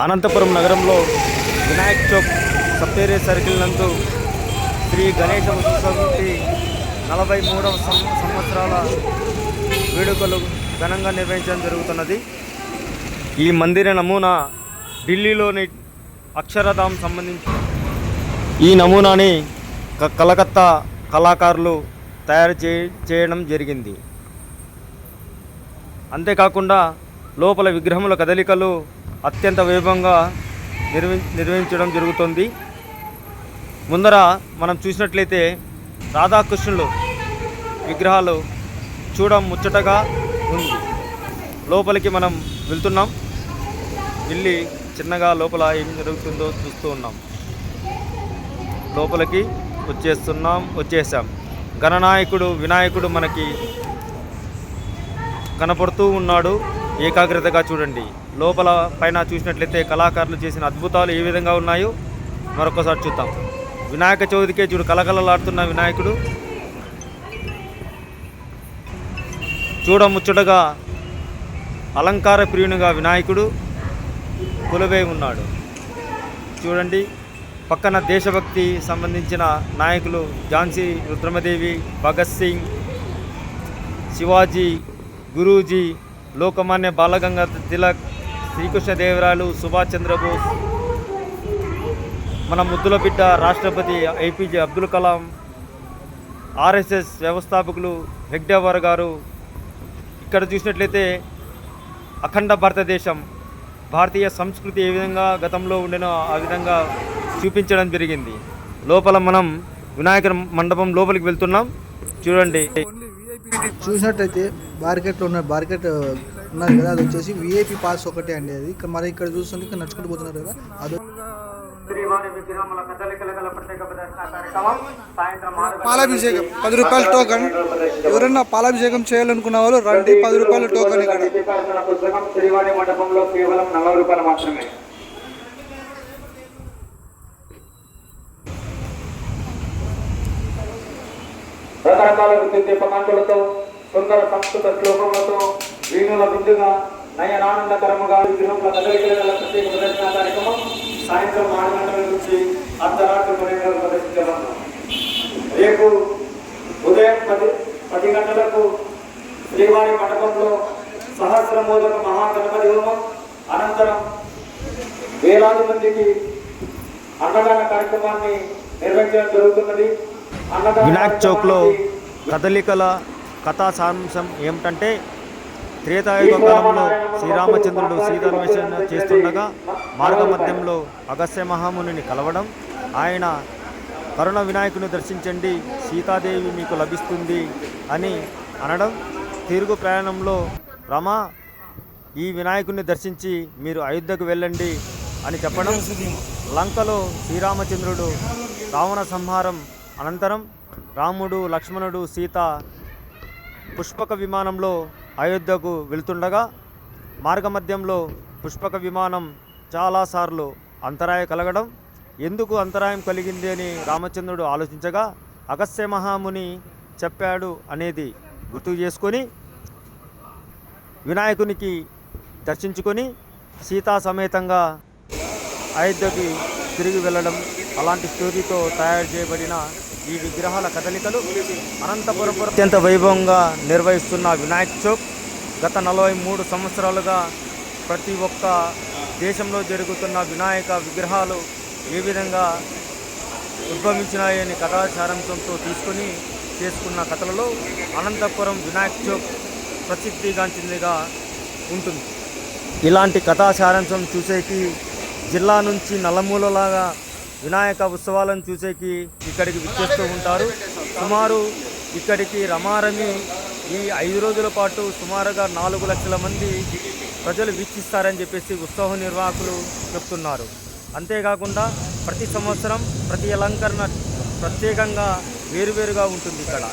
అనంతపురం నగరంలో వినాయక్ చౌక్ సప్తేరే సర్కిల్ నందు శ్రీ గణేశ ఉత్సవ నలభై మూడవ సంవత్సరాల వేడుకలు ఘనంగా నిర్వహించడం జరుగుతున్నది. ఈ మందిర నమూనా ఢిల్లీలోని అక్షరధామ్ సంబంధించి. ఈ నమూనాని క- కలకత్తా కళాకారులు తయారు చే చేయడం జరిగింది. అంతేకాకుండా లోపల విగ్రహముల కదలికలు అత్యంత వైభవంగా నిర్వ నిర్వహించడం జరుగుతుంది. ముందర మనం చూసినట్లయితే రాధాకృష్ణులు విగ్రహాలు చూడ ముచ్చటగా ఉంది. లోపలికి మనం వెళ్తున్నాం. వెళ్ళి చిన్నగా లోపల ఏం జరుగుతుందో చూస్తూ ఉన్నాం. లోపలికి వచ్చేస్తున్నాం వచ్చేసాం గణనాయకుడు వినాయకుడు మనకి కనపడుతూ ఉన్నాడు. ఏకాగ్రతగా చూడండి. లోపల పైన చూసినట్లయితే కళాకారులు చేసిన అద్భుతాలు ఏ విధంగా ఉన్నాయో మరొకసారి చూద్దాం. వినాయక చవితికే చూడు కలకలలాడుతున్న వినాయకుడు. చూడముచ్చటగా అలంకార ప్రియునిగా వినాయకుడు కొలువై ఉన్నాడు. చూడండి పక్కన దేశభక్తి సంబంధించిన నాయకులు ఝాన్సీ రుద్రమదేవి భగత్ సింగ్ శివాజీ గురూజీ లోకమాన్య బాలగంగాధర్ తిలక్ శ్రీకృష్ణదేవరాయలు సుభాష్ చంద్రబోస్ మన ముద్దుల బిడ్డ రాష్ట్రపతి ఏపీజే అబ్దుల్ కలాం ఆర్ఎస్ఎస్ వ్యవస్థాపకులు హెగ్డేవర్ గారు. ఇక్కడ చూసినట్లయితే అఖండ భారతదేశం భారతీయ సంస్కృతి ఏ విధంగా గతంలో ఉండేనో ఆ విధంగా చూపించడం జరిగింది. లోపల మనం వినాయక మండపం లోపలికి వెళ్తున్నాం. చూడండి. చూసినట్టయితే బార్కెట్లో ఉన్న బార్కెట్ ఉన్నది కదా అది వచ్చేసి విఐపి పాస్ ఒకటే అండి అది. ఇక్కడ మరి ఇక్కడ చూస్తుంటే ఇక్కడ నడుచుకుంటూ పోతున్నారు కదా అది పాలాభిషేకం. పది రూపాయల టోకన్ ఎవరైనా పాలాభిషేకం చేయాలనుకున్న వాళ్ళు రండి పది రూపాయల టోకన్ ఇక్కడ. శ్రీవాణి మండపంలో కేవలం నలభై రూపాయలు మాత్రమే. రకరకాల విద్యుత్ దీపకాంతులతో సుందర సంస్కృత శ్లోకములతో వీణుల బిందుగా నయనానందకరముగా విగ్రహముల కదలికల ప్రత్యేక ప్రదర్శన కార్యక్రమం సాయంత్రం ఆరు గంటల నుంచి అర్ధరాత్రి పన్నెండు గంటలకు ప్రదర్శించబడతాం రేపు ఉదయం పది పది గంటలకు శ్రీవారి మండపంలో సహస్రమూలక మహాగణపతి హోమం అనంతరం వేలాది మందికి అన్నదాన కార్యక్రమాన్ని నిర్వహించడం జరుగుతున్నది. వినాయక్ చౌక్లో కదలికల కథా సారాంశం ఏమిటంటే త్రేతాయుగ కాలంలో శ్రీరామచంద్రుడు సీతాన్వేషణ చేస్తుండగా మార్గ మధ్యంలో అగస్త్య మహామునిని కలవడం ఆయన కరుణ వినాయకుని దర్శించండి సీతాదేవి మీకు లభిస్తుంది అని అనడం తిరుగు ప్రయాణంలో రమ ఈ వినాయకుడిని దర్శించి మీరు అయోధ్యకు వెళ్ళండి అని చెప్పడం లంకలో శ్రీరామచంద్రుడు రావణ సంహారం అనంతరం రాముడు లక్ష్మణుడు సీత పుష్పక విమానంలో అయోధ్యకు వెళ్తుండగా మార్గమధ్యంలో పుష్పక విమానం చాలాసార్లు అంతరాయ కలగడం ఎందుకు అంతరాయం కలిగింది అని రామచంద్రుడు ఆలోచించగా అగస్త్య మహాముని చెప్పాడు అనేది గుర్తు చేసుకొని వినాయకునికి దర్శించుకొని సీతా సమేతంగా అయోధ్యకి తిరిగి వెళ్ళడం అలాంటి స్టోరీతో తయారు చేయబడిన ఈ విగ్రహాల కదలికలు అనంతపురం అత్యంత వైభవంగా నిర్వహిస్తున్న వినాయక్ చౌక్ గత నలభై మూడు సంవత్సరాలుగా ప్రతి ఒక్క దేశంలో జరుగుతున్న వినాయక విగ్రహాలు ఏ విధంగా ఉద్భవించినాయని కథా సారాంశంతో తీసుకొని చేసుకున్న కథలలో అనంతపురం వినాయక్ చౌక్ ప్రసిద్ధిగాంచిందిగా ఉంటుంది. ఇలాంటి కథా సారాంశం చూసేకి జిల్లా నుంచి నలమూలలాగా వినాయక ఉత్సవాలను చూసేకి ఇక్కడికి విచ్చేస్తూ ఉంటారు. సుమారు ఇక్కడికి రమారమి ఈ ఐదు రోజుల పాటు సుమారుగా నాలుగు లక్షల మంది ప్రజలు వీక్షిస్తారని చెప్పేసి ఉత్సవ నిర్వాహకులు చెప్తున్నారు. అంతేకాకుండా ప్రతి సంవత్సరం ప్రతి అలంకరణ ప్రత్యేకంగా వేరువేరుగా ఉంటుంది ఇక్కడ.